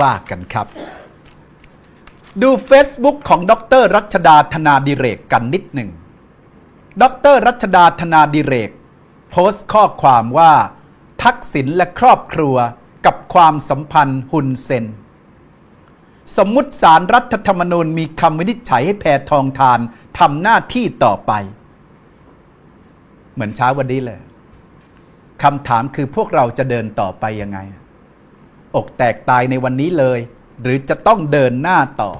ว่ากันครับ ดู Facebook ของดรรัชดาธนาดิเรกกันนิดหนึ่งดรรัชดาธนาดิเรก โพสต์ข้อความว่า ทักษิณและครอบครัวกับความสัมพันธ์ฮุนเซน สมมุติสารรัฐธรรมนูญมีคำวินิจฉัยให้แพทองทานทำหน้าที่ต่อไป เหมือนเช้าวันนี้เลยคำถามคือพวกเราจะเดินต่อไปยังไง อกแตกตายในวันนี้เลย หรือจะต้องเดินหน้าต่อ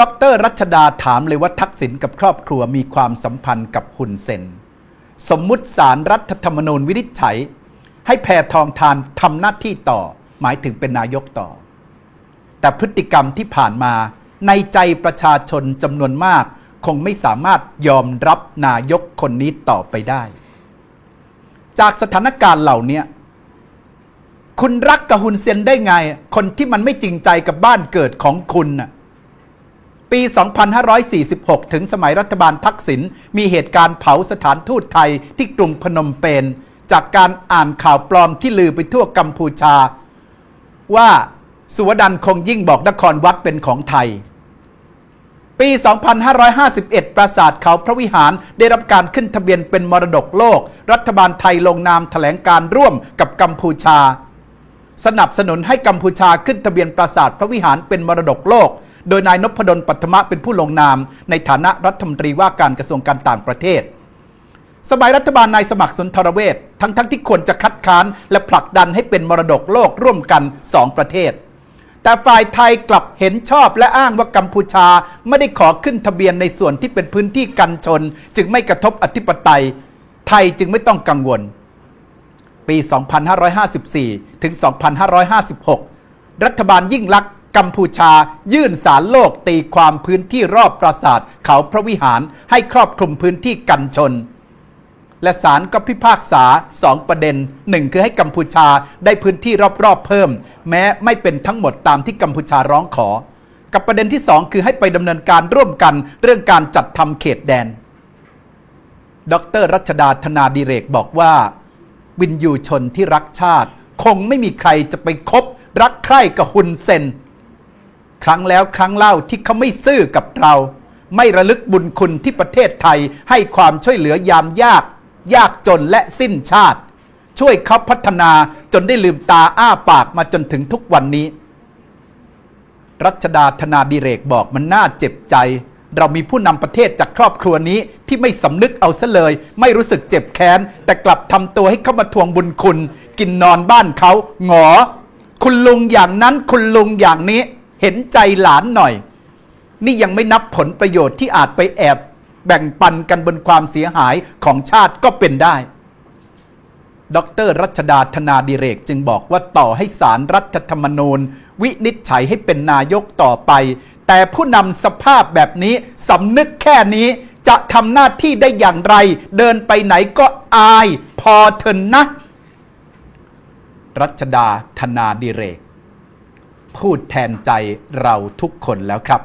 ดรรัชดาถามเลยว่าทักษิณกับครอบครัวมีความสัมพันธ์กับฮุนเซน สมมุติสารรัฐธรรมนูญวินิจฉัย ให้แพทองทานทำหน้าที่ต่อ หมายถึงเป็นนายกต่อ แต่พฤติกรรมที่ผ่านมาในใจประชาชนจำนวนมาก คงไม่สามารถยอมรับนายกคนนี้ต่อไปได้ จากสถานการณ์เหล่านี้ คุณรักกับฮุนเซนได้ไง คนที่มันไม่จริงใจกับบ้านเกิดของคุณน่ะปี 2546 ถึงสมัยรัฐบาลทักษิณมีเหตุการณ์เผาสถานทูตไทยที่กรุงพนมเปญจากการอ่านข่าวปลอมที่ลือไปทั่วกัมพูชา ว่าสุวดันคงยิ่งบอกนครวัดเป็นของไทย ปี 2551 ปราสาทเขาพระวิหารได้รับการขึ้นทะเบียนเป็นมรดกโลก รัฐบาลไทยลงนามแถลงการร่วมกับกัมพูชา สนับสนุนให้กัมพูชาขึ้นทะเบียนปราสาทพระวิหารเป็นมรดกโลก โดยนายนพดลปัทมะเป็นผู้ลงนาม ในฐานะรัฐมนตรีว่าการกระทรวงการต่างประเทศ สมัยรัฐบาลนายสมัครสุนทรเวชทั้งทั้งที่ควรจะคัดค้านและผลักดันให้เป็นมรดกโลกร่วมกันสองประเทศ แต่ฝ่ายไทยกลับเห็นชอบและอ้างว่ากัมพูชาไม่ได้ขอขึ้นทะเบียนในส่วนที่เป็นพื้นที่กันชน จึงไม่กระทบอธิปไตย ไทยจึงไม่ต้องกังวล ปี 2554 ถึง 2556 รัฐบาลยิ่งลักษณ์กัมพูชา ยื่นสารโลกตีความพื้นที่รอบปราสาทเขาพระวิหารให้ครอบคลุมพื้นที่กันชน และศาลก็พิพากษา 2 ประเด็นหนึ่งคือให้กัมพูชาได้พื้นที่รอบๆเพิ่ม แม้ไม่เป็นทั้งหมดตามที่กัมพูชาร้องขอ กับประเด็นที่ 2 คือให้ไปดำเนินการร่วมกันเรื่องการจัดทำเขตแดน ดรรัชดาธนาดิเรกบอกว่า วินยูชนที่รักชาติ คงไม่มีใครจะไปคบรักใคร่กับฮุนเซน ครั้งแล้วครั้งเล่าที่เขาไม่ซื่อกับเรา ไม่ระลึกบุญคุณที่ประเทศไทยให้ความช่วยเหลือยามยาก ยากจนและสิ้นชาติ ช่วยเขาพัฒนาจนได้ลืมตาอ้าปากมาจนถึงทุกวันนี้ รัชดาธนาดิเรกบอกมันน่าเจ็บใจ เรามีผู้นำประเทศจากครอบครัวนี้ที่ไม่สำนึกเอาซะเลย ไม่รู้สึกเจ็บแค้น แต่กลับทำตัวให้เข้ามาทวงบุญคุณ กินนอนบ้านเขาหงอ คุณลุงอย่างนั้นคุณลุงอย่างนี้ เห็นใจหลานหน่อย นี่ยังไม่นับผลประโยชน์ที่อาจไปแอบ แบ่งปันกันบนความเสียหายของชาติก็เป็นได้ดรรัชดาธนาดิเรกจึงบอกว่าต่อให้สารรัฐธรรมนูญ วินิจฉัยให้เป็นนายกต่อไป แต่ผู้นำสภาพแบบนี้สำนึกแค่นี้จะทำหน้าที่ได้อย่างไร เดินไปไหนก็อายพอเถอะนะ รัชดาธนาดิเรก พูดแทนใจเราทุกคนแล้วครับ